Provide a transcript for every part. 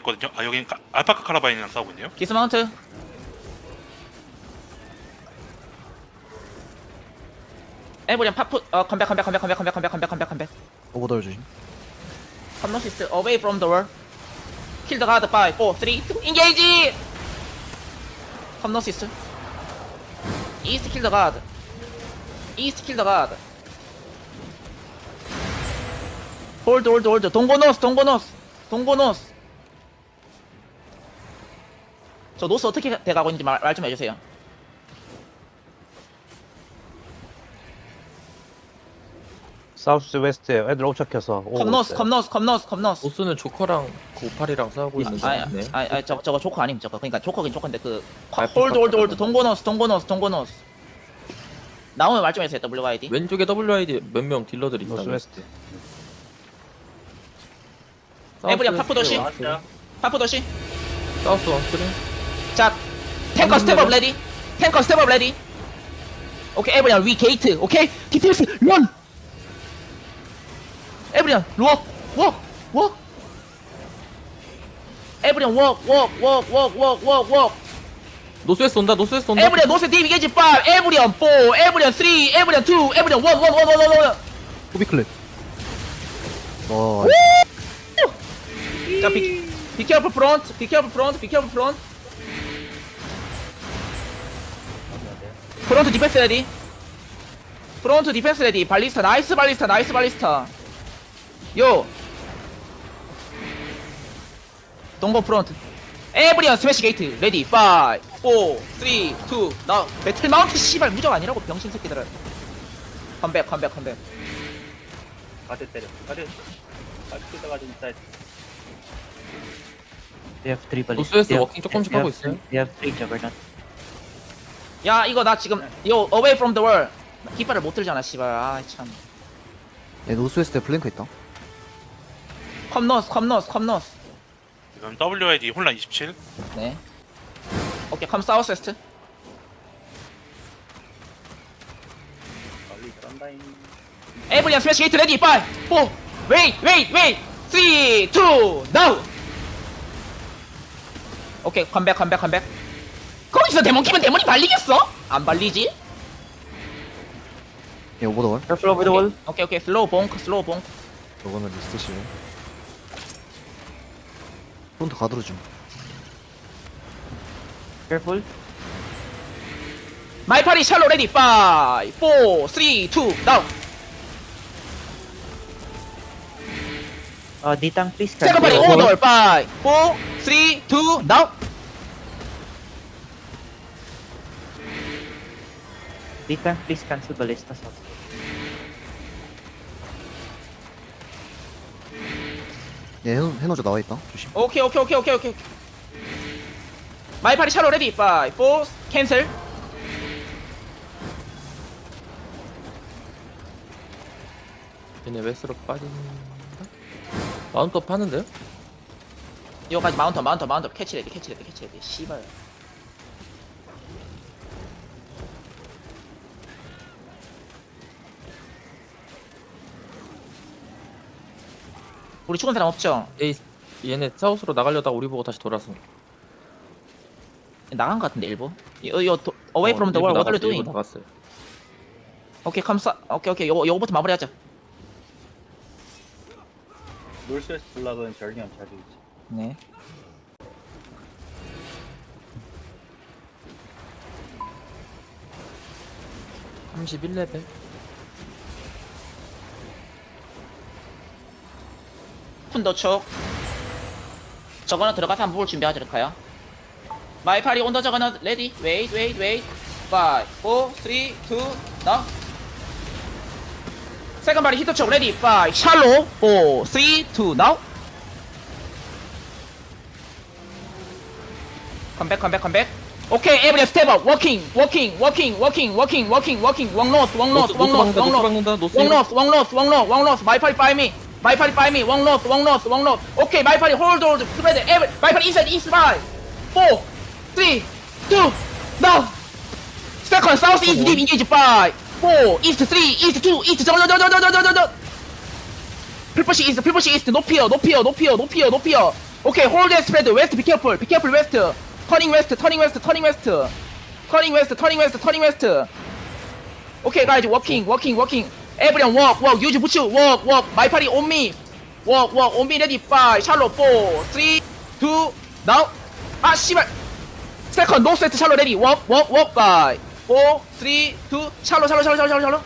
있거든요. 아 여기는 카- 알파카 카라바인이랑 싸우고 있네요. 디스마운트. 에브리언 파푸 어 컴백 컴백 컴백 컴백 컴백 컴백 컴백 컴백. 컴백 오버돌 조심. 컴노시스 away from the wall kill the guard by 4 3 2 engage! 컴노시스. East kill the guard. East kill the guard. Hold hold hold. 동고 노스 동고 노스. 동고 노스 저 노스 어떻게 돼가고 있는지 말 좀 해주세요 사우스 웨스트에 애들 오착해서 있어요. 컴노스 컴노스 컴노스 보스는 조커랑 그 오팔이랑 싸우고 있는 아니, 중이네. 아니, 아니, 저거, 저거 조커 아님, 저거. 그러니까 조커긴 조커인데, 그, 아, 홀드, 홀드, 홀드. 동고노스, 동고노스, 동고노스. 나오면 말 좀 해주세요, WID. 왼쪽에 WID 몇 명 딜러들이 있다. 노스 웨스트. 에브리언 파푸도시. 파푸도시. 사우스 원스크린. 자, 탱커 스텝업 레디. 탱커 스텝업 레디. 오케이, 에브리언 위 게이트. 오케이? 디펜스, 런! 에브리언, 워크, 워크. 에브리언 워크. 노스웨스트 온다. 노스웨스트 온다. 에브리언 노스 디비 게이지 5, 에브리언 4, 에브리언 3, 에브리언 2, 에브리언 1, 1, 1, 1, 1, 1. 호비클랩. 와, 자, 비, be careful front, be careful front, be careful front. 프론트 디펜스 레디. 프론트 디펜스 레디. 발리스타, 나이스 발리스타, 나이스 발리스타. 요. 동고 프론트. 에브리언 스매시 게이트 레디. 5, 4, 3, 2. 나 배틀 마운트 씨발 무적 아니라고 병신 새끼들은. 컴백, 컴백, 컴백. 가드 때려. 가드. 가드 좀 있다. They have three ballistas. 노스웨스트 They have- 워킹 조금씩 they 하고 have 있어요. three- They have three juggernaut. 야 이거 나 지금 요 away from the wall 깃발을 못 들잖아 씨발. 아참. 얘 노스웨스트에 블랭크 있다. 컴노스 컴노스 컴노스. 지금 WID 혼란 27. 네. 오케이 컴 사우스 웨스트. 빨리. 에브리언 스매시 게이트 레디 5 4 웨이 웨이 웨이 3 2 now 오케이 컴백 컴백 컴백 거기서 데몬 키면 데몬이 발리겠어? 안 발리지? Careful over the wall. 오케이 오케이 슬로우 봉크 슬로우 봉크 저거는 리스트시고. 프론트 가드로 좀. Careful. 마이 파리 샬로 레디 5 4 3 2 now Uh, Ditang, please. 세컨 파리 cancel. 오더 5 4 3 2 now Ditang, please cancel ballistas. 얘 해노, 해노저 나와 있다. 조심. 오케이 오케이 오케이 오케이 오케이 마이파리 샤로 레디 5 4 캔슬 얘네 웨스트로 빠진다. 마운트업 하는데요? 이거까지 마운터 마운터 마운터 캐치 레디 캐치 레디 캐치 레디 씨발 우리 죽은 사람 없죠? 에이 얘네 사우스로 나가려다가 우리 보고 다시 돌아서. 나간 것 같은데 일부 이거 이거 도- away from the 어, wall what are you doing? 나갔어요. 오케이 컴사 오케이 오케이 요거 요거부터 마무리하자 놀스웨스 블락은 절경 자주 있지. 네 음. 31레벨. 푼더촉 저거는 들어가서 한번 볼 준비하도록하요? 마이파리 온더 저거는. 레디. 웨이트 웨이트 웨이트. 5 4 3 2 나. 세컨 바리 히터촉 레디. 5 샬로. 4 3 2 now 컴백 컴백 컴백. 오케이. 에브리 스텝업. 워킹 워킹 워킹 워킹 워킹 워킹 워킹. 왕노스 왕노스 노스 왕노스. 노스 왕노스. 박는다. 노스. One north, one north, one north, one north. My party Buy party by me. One loss, one loss, one loss. Okay, buy party, hold, hold, spread every. Buy party inside, inside, buy. Four, three, two, now. Second, south, east, deep, engage, Five, Four, east, three, east, two, east, down, down, down, down, down, down, down. Purpush east, purpush east, no peer, no peer, no peer, no peer, no peer. Okay, hold that spread, west, be careful, be careful, west. Turning west, turning west, turning west. Turning west, turning west, turning west. Okay, guys, walking, walking, walking. Use push, walk, walk. My party on me. Walk, walk. On me, ready. Five, shallow, four, three, two, now. 아, 씨발. Ready. Walk, walk, walk. Five, four, three, two, shallow, shallow, shallow, shallow, shallow.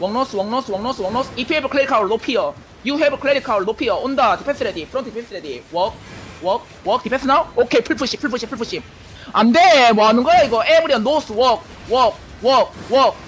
Walk north, walk north, walk north, walk north. If you have a credit card, peer. You have a credit card, low peer. On the defense ready. Front defense ready. Walk, walk, walk. Defense now. Okay, 풀 푸시, 풀 푸시, 풀 푸시. 안 돼. 뭐 하는 거야 이거? 에브리언 노스 워크, 워크, 워크, 워크.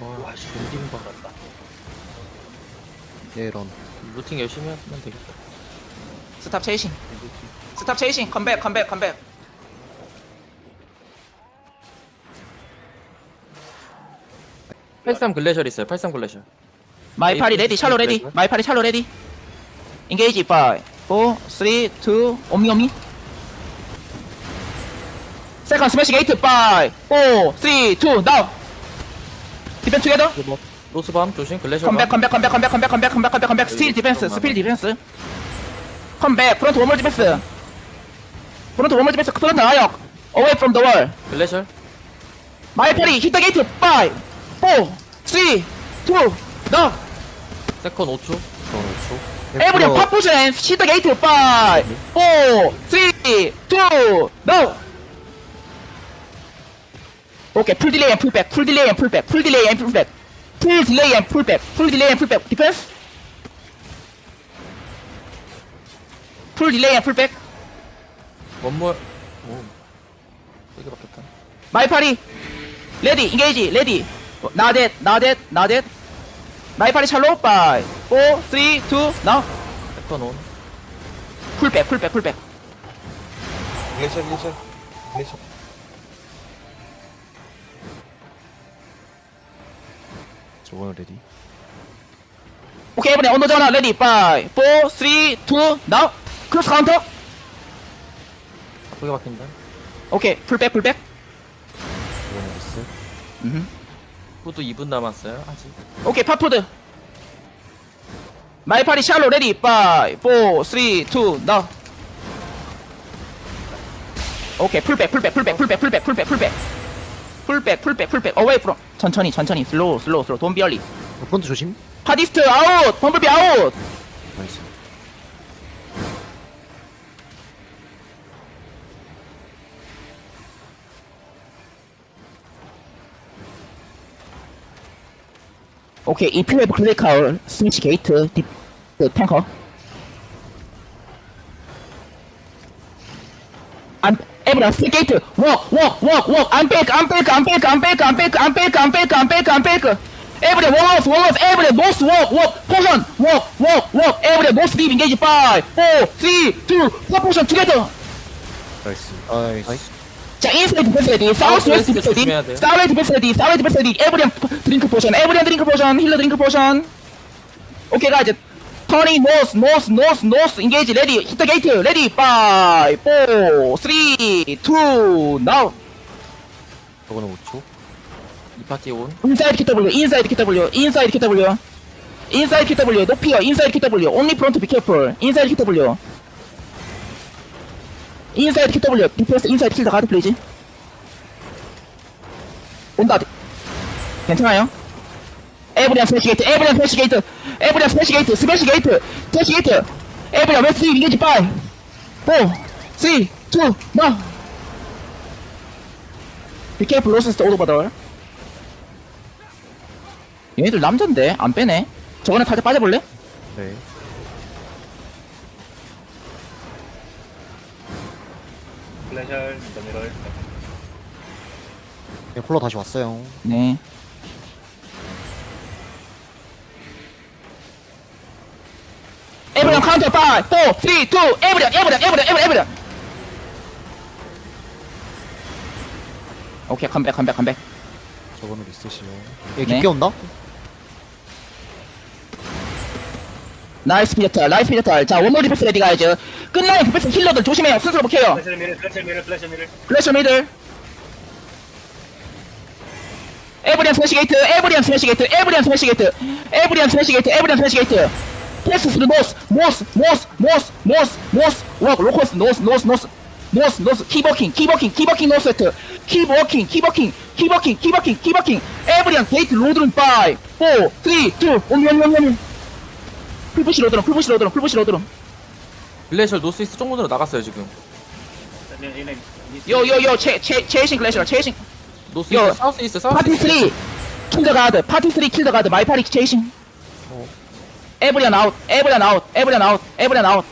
와, 슈딩 박았다. 예런. 루팅 열심히 하면 되겠다. 스탑 체이싱. 스탑 체이싱. 컴백, 컴백, 컴백. 팔삼 글래셜 있어요. 팔삼 글래셜. 마이파리 레디, 샬로 레디. 마이파리 샬로 레디. 인게이지 5, 4, 3, 2, 옴니 옴니. 세컨 스매시 게이트 5, 4, 3, 2, 나우. 거뭐 로스밤 조심. 글래셜 Come back, 밤. come back, come back, come back, come back, come back, come back, come back, come back. Still defense, still defense. Come back, front one more defense. Front one more defense. Front 나와요. Away from the wall. 글래셜. My party hit the gate. Five, four, three, two. Now. 세컨 5초. 오케이 풀 딜레이 앤 풀백 풀 딜레이 앤 풀백 풀 딜레이 앤 풀백. 풀 딜레이 앤 풀백 풀 딜레이 앤 풀백. 디펜스. 풀 딜레이 앤 풀백. 원물 오. 이게 바뀌었다. 마이파리. 레디 인게이지 레디. 어, 나댓 나댓 나댓 마이파리 찰로. 바이. 4 3 2 나우 패턴 온. 풀백 풀백 풀백. 글래셜 글래셜 글래셜 저거는 레디. Everyone. On the down. Ready. Five, four, three, two. Now. Cross counter. 바쁘게 바뀐다. Okay. Pull back. Pull back. 저거는 리스. Mhm. 후도 2분 남았어요. 아직. Okay. Papu드. My party shallow. Ready. Five, four, three, two. Now. Pull back. Pull back. Pull back. Pull back. Pull back. Pull back. Away from. 천천히 천천히. 슬로우 슬로우 슬로우 돈 비얼리 번트 조심. 파디스트 아웃 범블비 아웃 나이스. 오케이 이필레브 클릭하울 스위치 게이트 딥, 그 탱커. I'm back, I'm back, I'm back. Everyone walk off, walk off, everyone most walk, walk, potion, walk, walk, walk, everyone most leave, engage five, four, three, two, one potion together. 나이스. 나이스. 자, 인사이드 디펜스 레디, 사우스 웨스트 디펜스 레디, 조심해야 돼요. 사우스 디펜스 레디, 사우스 디펜스 레디, 에브리언 드링크 포션, 에브리언 드링크 포션, 힐러 드링크 포션. 오케이, 가이즈. 터닝 노스 노스 노스 노스 인게이지 레디 히터 게이트 레디 5 4 3 2 나우 저거는 5초? 이 파티 온? 인사이드 KW 인사이드 KW 인사이드 KW 인사이드 KW 높이요 인사이드 KW 온리 프론트 비케이풀 인사이드 KW 인사이드 KW 디펜스 인사이드 킬더 가드 플레이지 온다. 괜찮아요? 에브리안 패시 게이트 에브리안 패시 게이트 에브리안 스매시 게이트, 스매시 게이트, 스매시 게이트, 에브리안 웨스트 인게지 5, 4, 3, 2, now. Be careful, losses the order 얘네들 남잔데 안 빼네. 저거는 살짝 빠져볼래? 네. 글래셜 미더미럴 네, 폴로 다시 왔어요. 네. 에브리언 counter five, four, three, two, everyone, everyone, everyone, everyone, everyone. 오케이, 컴백, 컴백, 컴백. 저거는 리셋이요. 얘 네. 깊게 온다? 나이스 피어터, 나이스 피어터. 자, 원몰 디펜스 레디 가야죠. 끝나면 디펜스 힐러들 조심해요. 순서로 볼게요. 플래시 미를 플래시 미를 플래시 미를 플래셔 미들. 에브리안 스매시 게이트, 에브리안 스매시 게이트, 에브리안 스매시 게이트, 에브리안 스매시 게이트, 에브리안 스매시 게이트. 패스 스루 노스, 모스, 모스, 모스, 모스, 모스, 워, 로코스, 노스, 노스, 노스, 노스, 노스, 키버킹, 키버킹, 키버킹 노스 세트, 키버킹, 키버킹, 키버킹, 키버킹, 키버킹, 에브리안 게이트 로드론 5, 4, 3, 2, 온미, 온미, 온미, 온미. 풀부시 로드론, 풀부시 로드론, 풀부시 로드론. 글래셜 노스이스트 쪽문으로 나갔어요 지금 요, 요, 요, 체, 체, 체이싱 클래셔, 체이싱. 노스이스트 요. 사우스이스트 사우스 파티 3 킬더 가드 파티 3 킬더 가드 마이 파리 체이싱 에브리안 아웃 에브리안 아웃 에브리안 아웃 에브리안 아웃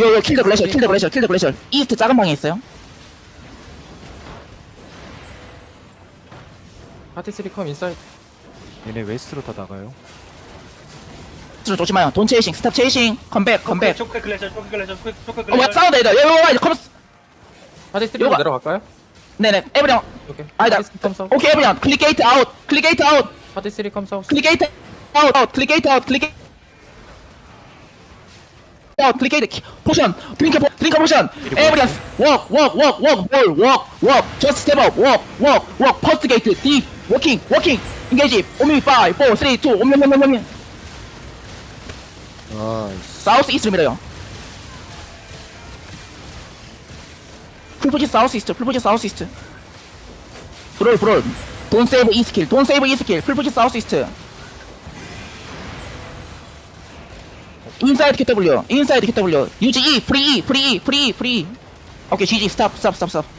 요요 킬더 글래셔 킬더 글래셔 킬더 글래셔 이스트 작은 방에 있어요. 파티 3컴 인사이드. 얘네 웨스트로 다 나가요. 스로 조심해요 돈 체이싱 스탑 체이싱 컴백 컴백 초크 클래시 초크 클래시 초크 어 뭐야 사운드 에다 요요 컴스 파티 3로 요거- 내려갈까요? 네네 에브리안 오케이. 아니다. 파티 3컴 사우스 오케이 에브리안 클릭 게이트 아웃 클릭 게이트 아웃 파티 3컴 사우스 클릭 게이트 아웃 아웃 클릭 게이트 아웃 클릭 게이트 게이트 포션 드링크 포 드링크 포션 볼 워크 워크 저스트 스텝 업 워크 워크 워크 퍼스트 게이트 딥 워킹 워킹 인게이지 오미 5 4 3 2 오미 오미 오미 오미 나이스. 사우스 이스트로 밀어요. 풀포지 사우스 이스트 풀포지 사우스 이스트 브롤 브롤 돈 세이브 이 스킬 돈 세이브 이 스킬 풀포지 사우스 이스트 인사이드 KW 인사이드 KW 유지 E 프리 E 프리 E 프리 E 프리 E. 오케이 GG 스탑 스탑 스탑 스탑